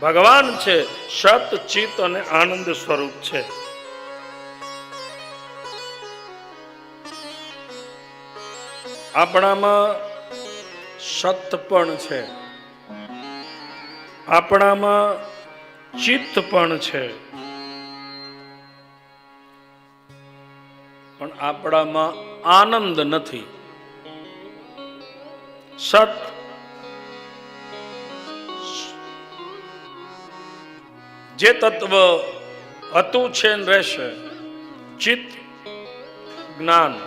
ભગવાન છે, સત ચિત અને આનંદ સ્વરૂપ છે. આપણામાં સત પણ છે. આપણામાં ચિત્ત પણ છે. પણ આપણામાં આનંદ નથી. સત જે તત્વ હતું છે રહેશે, ચિત્ત, જ્ઞાન,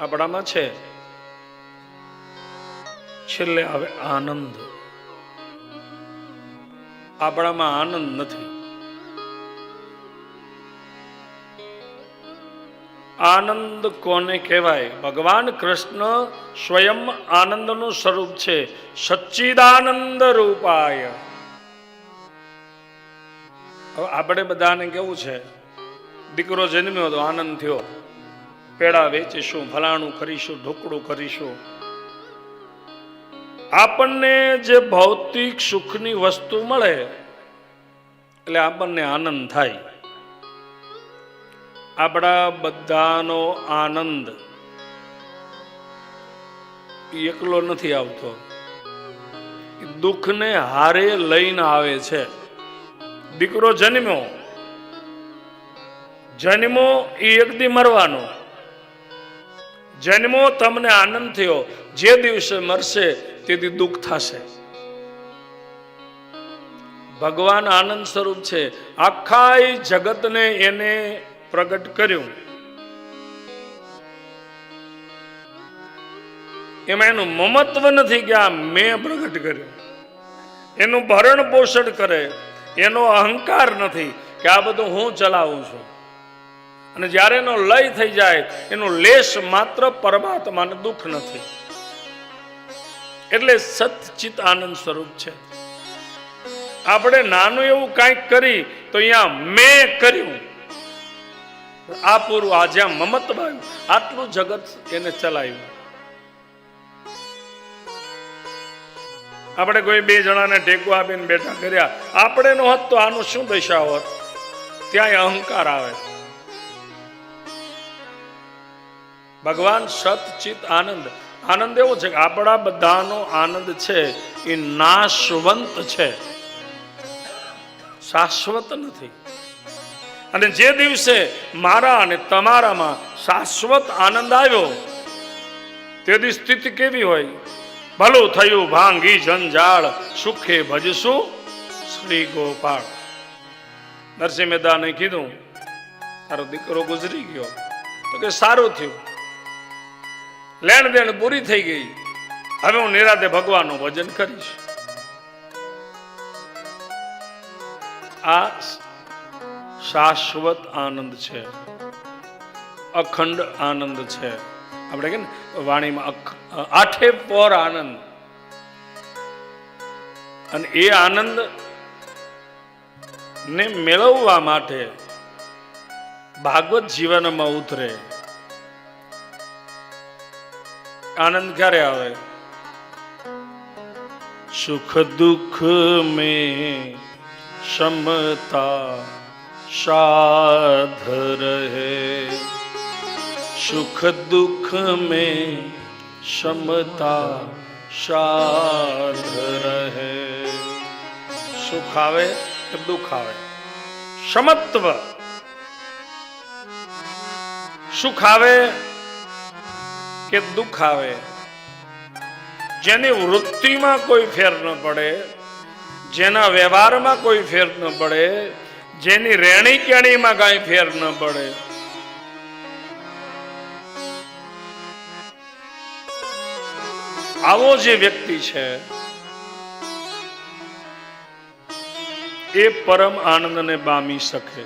આપણામાં છે. છેલ્લે આવે આનંદ. આપણામાં આનંદ નથી. આનંદ કોને કહેવાય? ભગવાન કૃષ્ણ સ્વયં આનંદનું સ્વરૂપ છે. સચ્ચિદાનંદ રૂપાય. હવે આપણે બધાને કેવું છે? દીકરો જન્મ્યો તો આનંદ થયો. પેડા વેચીશું, ફલાણું કરીશું ઢોકળું કરીશું આપણને જે ભૌતિક સુખની વસ્તુ મળે, એટલે આપણને આનંદ થાય. આપણા બધાનો આનંદ એકલો નથી આવતો. દુઃખને હારે લઈને આવે છે. દીકરો જન્મ્યો. જન્મો એ એક દી મરવાનો. જન્મો તમને આનંદ થયો. જે દિવસે મરશે તેથી દુઃખ થશે. ભગવાન આનંદ સ્વરૂપ છે. આખા જગતને એને પ્રગટ કર્યું. એમાં એનું મમત્વ નથી કે આ મેં પ્રગટ કર્યું. એનું ભરણ પોષણ કરે. એનો અહંકાર નથી કે આ બધું હું ચલાવું છું. અને જ્યારે એનો લય થઈ જાય, એનો લેશ માત્ર પરમાત્માને દુઃખ નથી. એટલે સતચિત આનંદ સ્વરૂપ છે. આપણે નાનું એવું કાંઈક કરી, તો અહીંયા મેં કર્યું. આ પૂરું આ જ્યાં મમત આવ્યું. આટલું જગત એને ચલાવ્યું. આપણે કોઈ બે જણાને ટેકો આપીને બેઠા કર્યા. આપણે નો હોત તો આનું શું દશા હોત? ત્યાં અહંકાર આવે. ભગવાન સતચિત આનંદ. આનંદ એવો છે કે આપણા બધાનો આનંદ છે, એ નાશવંત છે. શાશ્વત નથી. અને જે દિવસે મારા અને તમારામાં શાશ્વત આનંદ આવ્યો તેથી સ્થિતિ કેવી હોય? ભલું થયું ભાંગી જંજાળ, સુખે ભજશું શ્રી ગોપાળ. નરસિંહ મહેતાને કીધું, તારો દીકરો ગુજરી ગયો. તો કે, સારું થયું. લેણ દેણ પૂરી થઈ ગઈ. હવે હું નિરાતે ભગવાનનું ભજન કરીશ. આ શાશ્વત આનંદ છે. અખંડ આનંદ છે. આપણે કે વાણીમાં આઠે પર આનંદ. અને એ આનંદ ને મેળવવા માટે ભાગવત જીવનમાં ઉતરે. આનંદ ક્યારે આવે? સુખ દુઃખ મે સમતા સાધ રહે સુખ દુઃખ મેં સમતા સાથ રહે સુખ આવે કે દુઃખ આવે સમત્વ સુખ આવે કે દુઃખ આવે જેની વૃત્તિમાં કોઈ ફેર ન પડે, જેના વ્યવહારમાં કોઈ ફેર ન પડે, જેની રહેણી કેણીમાં કાંઈ ફેર ન પડે આવો જે વ્યક્તિ છે, એ પરમ આનંદ ને બામી શકે.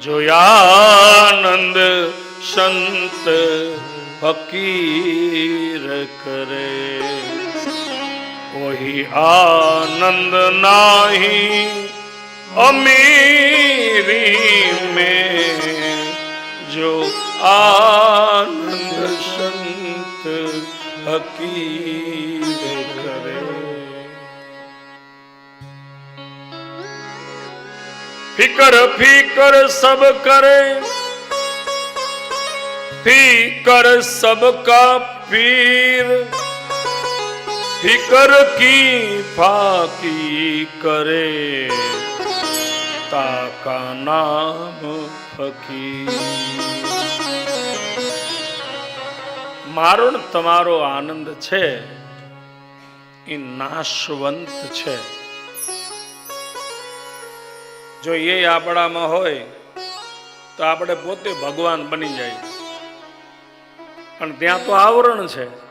જોયાનંદ સંત ફકીર કરે. ઓહી આનંદ નાહી અમીરી મેં. જો આ ફિકર ફિકર સબ કરે. ફિકર સબ કા પીર. ફિકર કી ફાકી કરે. તાકા નામ ફકીર. મારો તમારો આનંદ છે. એ નાશવંત છે. જો એ આપણામાં હોય, તો આપણે પોતે ભગવાન બની જાય. પણ ત્યાં તો આવરણ છે.